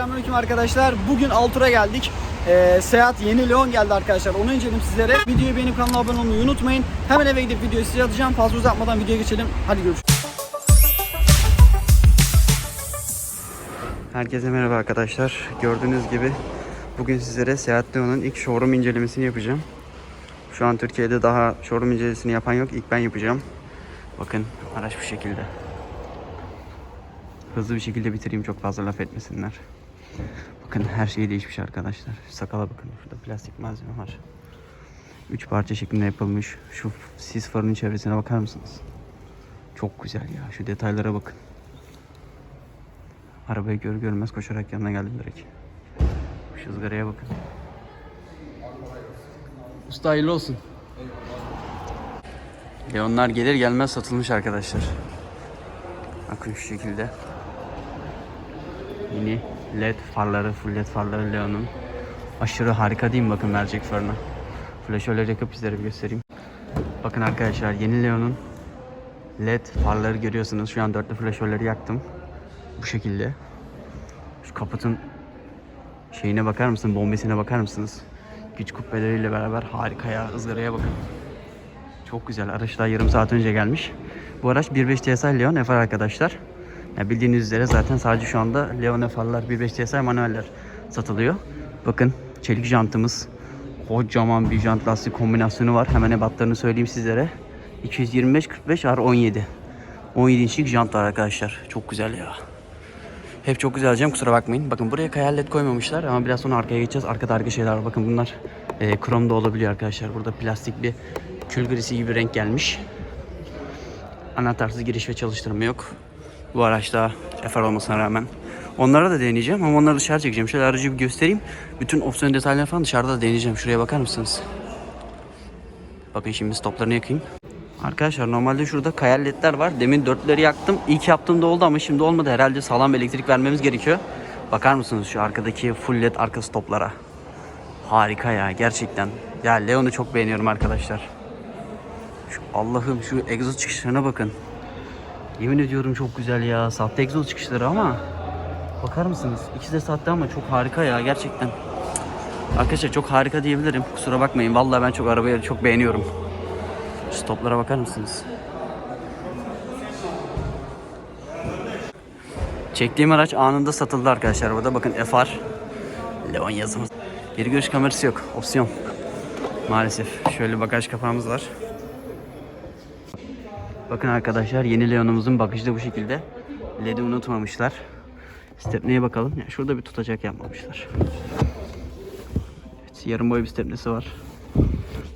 Selamünaleyküm arkadaşlar. Bugün Altur'a geldik. Ee, Seat yeni Leon geldi arkadaşlar. Onu inceledim sizlere. Videoyu beğenip kanala abone olmayı unutmayın. Hemen eve gidip videoyu size atacağım. Fazla uzatmadan videoya geçelim. Hadi görüşürüz. Herkese merhaba arkadaşlar. Gördüğünüz gibi bugün sizlere Seat Leon'un ilk showroom incelemesini yapacağım. Şu an Türkiye'de daha showroom incelemesini yapan yok. İlk ben yapacağım. Bakın araç bu şekilde. Hızlı bir şekilde bitireyim çok fazla laf etmesinler. Bakın her şey değişmiş arkadaşlar. Sakala bakın. Şurada plastik malzeme var. Üç parça şeklinde yapılmış. Şu sis farının çevresine bakar mısınız? Çok güzel ya. Şu detaylara bakın. Arabayı gör görmez koşarak yanına geldim direkt. Şu ızgaraya bakın. Usta hayırlı olsun. Leonlar gelir gelmez satılmış arkadaşlar. Bakın şu şekilde. Yeni led farları, full led farları Leon'un. Aşırı harika değil mi bakın mercek farına. Flaşörleri yakıp sizlere bir göstereyim. Bakın arkadaşlar yeni Leon'un led farları görüyorsunuz. Şu an dörtlü flaşörleri yaktım. Bu şekilde. Şu kaputun şeyine bakar mısın? Bombesine bakar mısınız? Güç kubbeleriyle beraber harika ya. ızgaraya bakın. Çok güzel. Araç daha yarım saat önce gelmiş. Bu araç 1.5 TSI Leon FR arkadaşlar. Ya bildiğiniz üzere zaten sadece şu anda Leon FR'lar 1.5 TSI manueller satılıyor. Bakın çelik jantımız. Kocaman bir jant lastik kombinasyonu var. Hemen ebatlarını söyleyeyim sizlere. 225 45 R17. 17 inçlik jant var arkadaşlar. Çok güzel ya. Hep çok güzel alacağım kusura bakmayın. Bakın buraya kayal led koymamışlar ama biraz sonra arkaya geçeceğiz. Arkada arka şeyler var. Bakın bunlar e, krom da olabiliyor arkadaşlar. Burada plastik bir kül grisi gibi renk gelmiş. Anahtarsız giriş ve çalıştırma yok. Bu araçta FR olmasına rağmen. Onlara da deneyeceğim ama onları dışarı çekeceğim. Şöyle aracı bir göstereyim. Bütün opsiyon detaylarını falan dışarıda da deneyeceğim. Şuraya bakar mısınız? Bakın şimdi stoplarını yakayım. Arkadaşlar normalde şurada kayal ledler var. Demin dörtleri yaktım. İlk yaptığımda oldu ama şimdi olmadı. Herhalde sağlam elektrik vermemiz gerekiyor. Bakar mısınız şu arkadaki full led arka stoplara? Harika ya gerçekten. Ya Leon'u çok beğeniyorum arkadaşlar. Allah'ım şu egzoz çıkışlarına bakın. Yemin ediyorum çok güzel ya. Sahte egzoz çıkışları ama bakar mısınız? İkisi de sahte ama çok harika ya gerçekten. Arkadaşlar çok harika diyebilirim. Kusura bakmayın. Vallahi ben çok arabayı çok beğeniyorum. Şu Stoplara bakar mısınız? Çektiğim araç anında satıldı arkadaşlar. Burada bakın FR. Leon yazımız. Geri görüş kamerası yok. Opsiyon. Maalesef. Şöyle bagaj kapağımız var. Bakın arkadaşlar yeni Leon'umuzun bakışı da bu şekilde. LED'i unutmamışlar. Stepneye bakalım. Ya şurada bir tutacak yapmamışlar. Evet, yarım boy bir stepnesi var.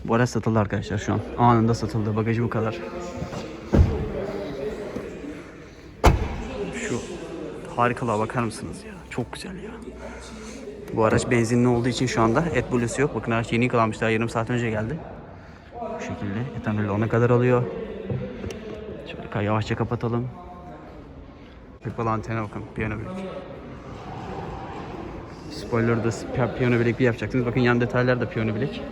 Bu araç satıldı arkadaşlar şu an. Anında satıldı. Bagajı bu kadar. Şu harikalığa bakar mısınız ya? Çok güzel ya. Bu araç benzinli olduğu için şu anda AdBlue'su yok. Bakın araç yeni yıkalanmış daha yarım saat önce geldi. Bu şekilde etanol ona kadar alıyor. Yavaşça kapatalım. Kapalı antene bakın. Piyano bilek. Spoiler'da pi- piyano bilek bir yapacaksınız. Bakın yan detaylar da piyano bilek.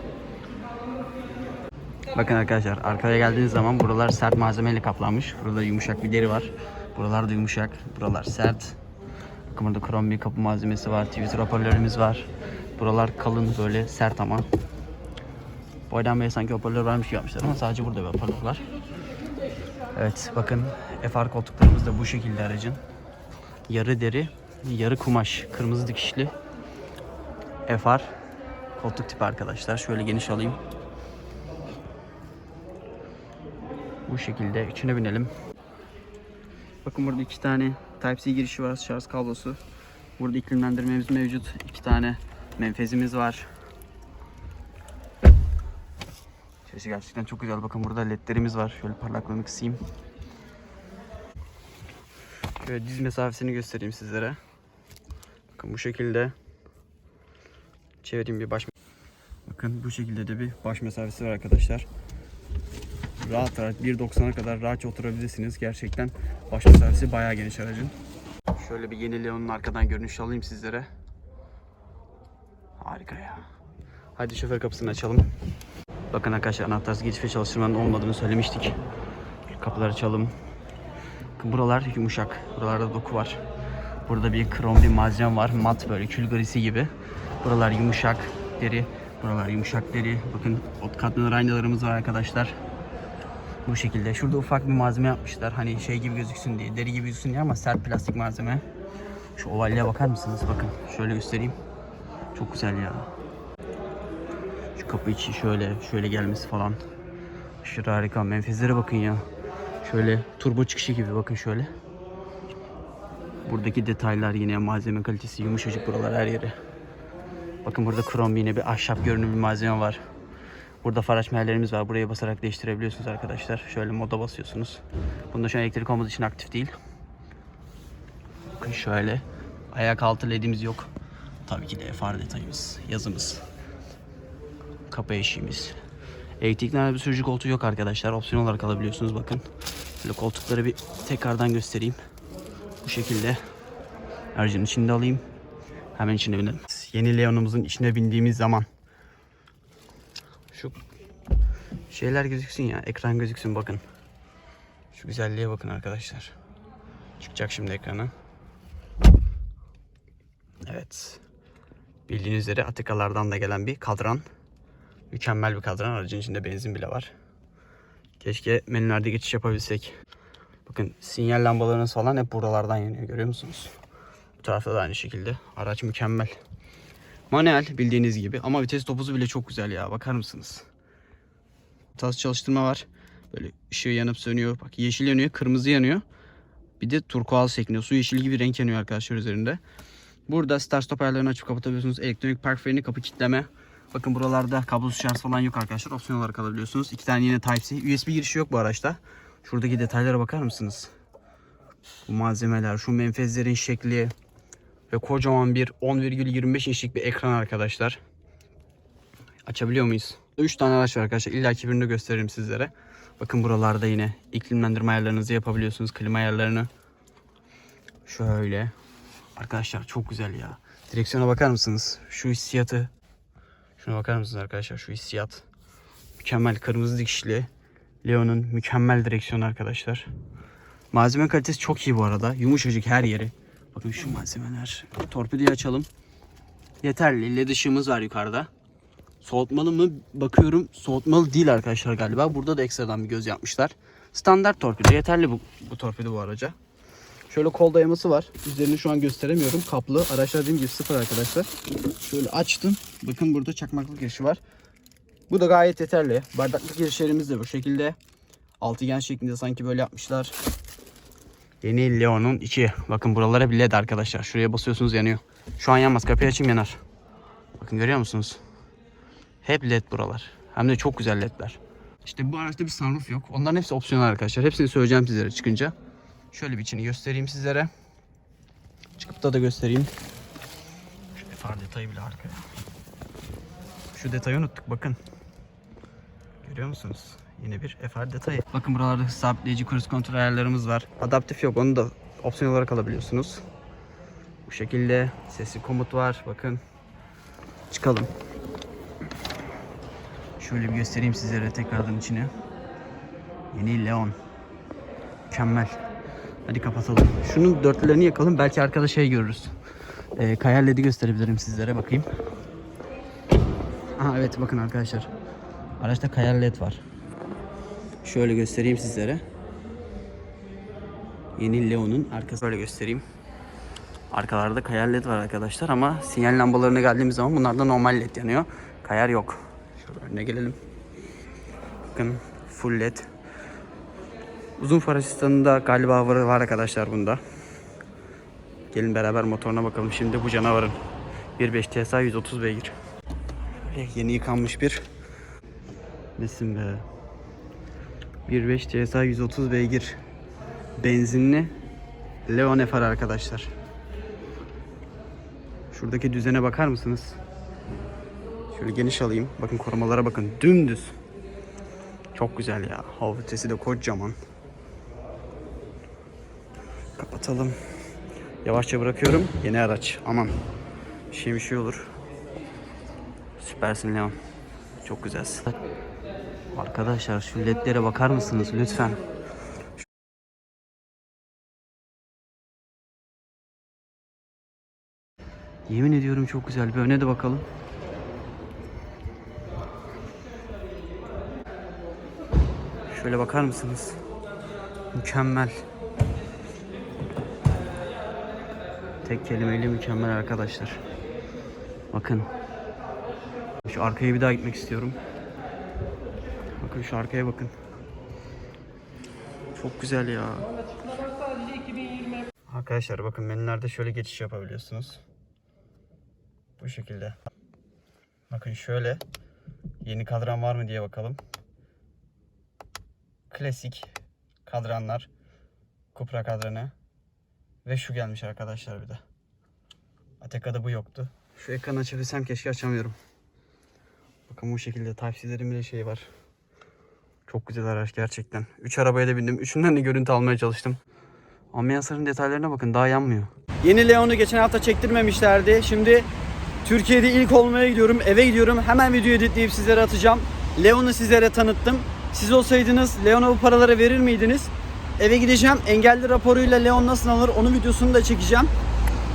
Bakın arkadaşlar arkaya geldiğiniz zaman buralar sert malzemeyle kaplanmış. Burada yumuşak bir deri var. Buralar da yumuşak. Buralar sert. Bakın burada krom bir kapı malzemesi var. Twitter hoparlörümüz var. Buralar kalın böyle sert ama. Boydan beri sanki hoparlör vermiş gibi yapmışlar ama sadece burada bir hoparlör var. Evet bakın FR koltuklarımız da bu şekilde aracın. Yarı deri, yarı kumaş, kırmızı dikişli. FR koltuk tipi arkadaşlar. Şöyle geniş alayım. Bu şekilde içine binelim. Bakın burada iki tane Type-C girişi var, şarj kablosu. Burada iklimlendirmemiz mevcut. İki tane menfezimiz var. Sesi gerçekten çok güzel. Bakın burada ledlerimiz var. Şöyle parlaklığını kısayım. Şöyle diz mesafesini göstereyim sizlere. Bakın bu şekilde. Çevireyim bir baş. Bakın bu şekilde de bir baş mesafesi var arkadaşlar. Rahat rahat 1.90'a kadar rahatça oturabilirsiniz. Gerçekten baş mesafesi bayağı geniş aracın. Şöyle bir yeni Leon'un arkadan görünüş alayım sizlere. Harika ya. Hadi şoför kapısını açalım. Bakın arkadaşlar anahtarsız geçiş çalıştırmanın olmadığını söylemiştik. Kapıları açalım. Buralar yumuşak. Buralarda doku var. Burada bir krom bir malzeme var. Mat böyle kül grisi gibi. Buralar yumuşak deri. Buralar yumuşak deri. Bakın ot katlanır aynalarımız var arkadaşlar. Bu şekilde. Şurada ufak bir malzeme yapmışlar. Hani şey gibi gözüksün diye, deri gibi gözüksün diye ama sert plastik malzeme. Şu ovalliğe bakar mısınız? Bakın şöyle göstereyim. Çok güzel ya. Kapı içi şöyle, şöyle gelmesi falan. Aşırı harika. Menfezlere bakın ya. Şöyle turbo çıkışı gibi bakın şöyle. Buradaki detaylar yine malzeme kalitesi yumuşacık buralar her yeri. Bakın burada krom yine bir ahşap görünümlü malzeme var. Burada far açmayerlerimiz var. Buraya basarak değiştirebiliyorsunuz arkadaşlar. Şöyle moda basıyorsunuz. Bunda şu an elektrik olmadığı için aktif değil. Bakın şöyle. Ayak altı ledimiz yok. Tabii ki de far detayımız, yazımız. Kapı eşiğimiz. Elektrikli bir sürücü koltuğu yok arkadaşlar. Opsiyon olarak alabiliyorsunuz bakın. Böyle koltukları bir tekrardan göstereyim. Bu şekilde aracın içinde alayım. Hemen içine binelim. Yeni Leon'umuzun içine bindiğimiz zaman şu şeyler gözüksün ya. Ekran gözüksün bakın. Şu güzelliğe bakın arkadaşlar. Çıkacak şimdi ekrana. Evet. Bildiğiniz üzere Atikalardan da gelen bir kadran. Mükemmel bir kadran. Aracın içinde benzin bile var. Keşke menülerde geçiş yapabilsek. Bakın sinyal lambalarınız falan hep buralardan yanıyor. Görüyor musunuz? Bu tarafta da aynı şekilde. Araç mükemmel. Manuel bildiğiniz gibi ama vites topuzu bile çok güzel ya. Bakar mısınız? Tas çalıştırma var. Böyle ışığı yanıp sönüyor. Bak yeşil yanıyor, kırmızı yanıyor. Bir de turkuaz şeklinde su yeşil gibi renk yanıyor arkadaşlar üzerinde. Burada start stop ayarlarını açıp kapatabiliyorsunuz. Elektronik park freni, kapı kilitleme. Bakın buralarda kablosuz şarj falan yok arkadaşlar. Opsiyon olarak alabiliyorsunuz. İki tane yine Type-C. USB girişi yok bu araçta. Şuradaki detaylara bakar mısınız? Bu malzemeler, şu menfezlerin şekli ve kocaman bir 10,25 inçlik bir ekran arkadaşlar. Açabiliyor muyuz? 3 tane araç var arkadaşlar. İlla ki birini gösteririm sizlere. Bakın buralarda yine iklimlendirme ayarlarınızı yapabiliyorsunuz. Klima ayarlarını. Şöyle. Arkadaşlar çok güzel ya. Direksiyona bakar mısınız? Şu hissiyatı. Şuna bakar mısınız arkadaşlar? Şu hissiyat. Mükemmel kırmızı dikişli. Leon'un mükemmel direksiyonu arkadaşlar. Malzeme kalitesi çok iyi bu arada. Yumuşacık her yeri. Bakın şu malzemeler. Torpidoyu açalım. Yeterli. LED ışığımız var yukarıda. Soğutmalı mı? Bakıyorum soğutmalı değil arkadaşlar galiba. Burada da ekstradan bir göz yapmışlar. Standart torpido. Yeterli bu, bu torpido bu araca. Şöyle kol dayaması var. Üzerini şu an gösteremiyorum. Kaplı. Araçlar dediğim gibi sıfır arkadaşlar. Şöyle açtım. Bakın burada çakmaklık girişi var. Bu da gayet yeterli. Bardaklık girişlerimiz de bu şekilde. Altıgen şeklinde sanki böyle yapmışlar. Yeni Leon'un içi. Bakın buralara bir led arkadaşlar. Şuraya basıyorsunuz yanıyor. Şu an yanmaz. Kapıyı açayım yanar. Bakın görüyor musunuz? Hep led buralar. Hem de çok güzel ledler. İşte bu araçta bir sunroof yok. Onların hepsi opsiyonel arkadaşlar. Hepsini söyleyeceğim sizlere çıkınca. Şöyle bir içini göstereyim sizlere. Çıkıp da da göstereyim. Şu far detayı bile harika. ya. Şu detayı unuttuk bakın. Görüyor musunuz? Yine bir FR detayı. Bakın buralarda sabitleyici cruise kontrol ayarlarımız var. Adaptif yok onu da opsiyon olarak alabiliyorsunuz. Bu şekilde sesli komut var. Bakın. Çıkalım. Şöyle bir göstereyim sizlere tekrardan içine. Yeni Leon. Mükemmel. Hadi kapatalım. Şunun dörtlülerini yakalım. Belki arkada şey görürüz. Ee, kayar led'i gösterebilirim sizlere. Bakayım. Aha evet bakın arkadaşlar. Araçta kayar led var. Şöyle göstereyim sizlere. Yeni Leon'un arkası böyle göstereyim. Arkalarda kayar led var arkadaşlar ama sinyal lambalarına geldiğimiz zaman bunlarda normal led yanıyor. Kayar yok. Şöyle önüne gelelim. Bakın full led. Uzun far asistanında galiba var, var arkadaşlar bunda. Gelin beraber motoruna bakalım şimdi bu canavarın. 1.5 TSI 130 beygir. Yeni yıkanmış bir nesin be. 1.5 TSI 130 beygir. Benzinli Leon FR arkadaşlar. Şuradaki düzene bakar mısınız? Şöyle geniş alayım. Bakın korumalara bakın. Dümdüz. Çok güzel ya. Hava vitesi de kocaman. Kapatalım. Yavaşça bırakıyorum. Yeni araç. Aman. Bir şey bir şey olur. Süpersin Leon. Çok güzelsin. Arkadaşlar şu ledlere bakar mısınız lütfen? Yemin ediyorum çok güzel. Bir öne de bakalım. Şöyle bakar mısınız? Mükemmel. Tek kelimeyle mükemmel arkadaşlar. Bakın. Şu arkaya bir daha gitmek istiyorum. Bakın şu arkaya bakın. Çok güzel ya. Arkadaşlar bakın menülerde şöyle geçiş yapabiliyorsunuz. Bu şekilde. Bakın şöyle. Yeni kadran var mı diye bakalım. Klasik kadranlar. Cupra kadranı. Ve şu gelmiş arkadaşlar bir de. Ateka'da bu yoktu. Şu ekranı açabilsem keşke açamıyorum. Bakın bu şekilde Type-C'lerin bile şey var. Çok güzel araç gerçekten. 3 arabaya da bindim. Üçünden de görüntü almaya çalıştım. Ambiyansların detaylarına bakın daha yanmıyor. Yeni Leon'u geçen hafta çektirmemişlerdi. Şimdi Türkiye'de ilk olmaya gidiyorum. Eve gidiyorum. Hemen video editleyip sizlere atacağım. Leon'u sizlere tanıttım. Siz olsaydınız Leon'a bu paraları verir miydiniz? Eve gideceğim. Engelli raporuyla Leon nasıl alınır onun videosunu da çekeceğim.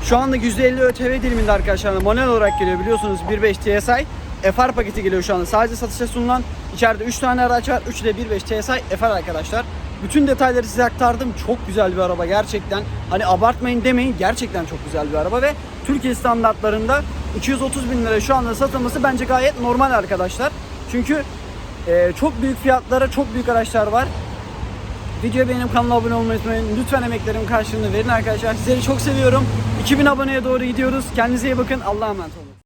Şu anda %50 ÖTV diliminde arkadaşlar. Manuel olarak geliyor biliyorsunuz 1.5 TSI. FR paketi geliyor şu anda. Sadece satışa sunulan içeride 3 tane araç var. 3 de 1.5 TSI FR arkadaşlar. Bütün detayları size aktardım. Çok güzel bir araba gerçekten. Hani abartmayın demeyin. Gerçekten çok güzel bir araba ve Türkiye standartlarında 230 bin lira şu anda satılması bence gayet normal arkadaşlar. Çünkü e, çok büyük fiyatlara çok büyük araçlar var. Videoyu beğenip kanala abone olmayı unutmayın. Lütfen emeklerimin karşılığını verin arkadaşlar. Sizleri çok seviyorum. 2000 aboneye doğru gidiyoruz. Kendinize iyi bakın. Allah'a emanet olun.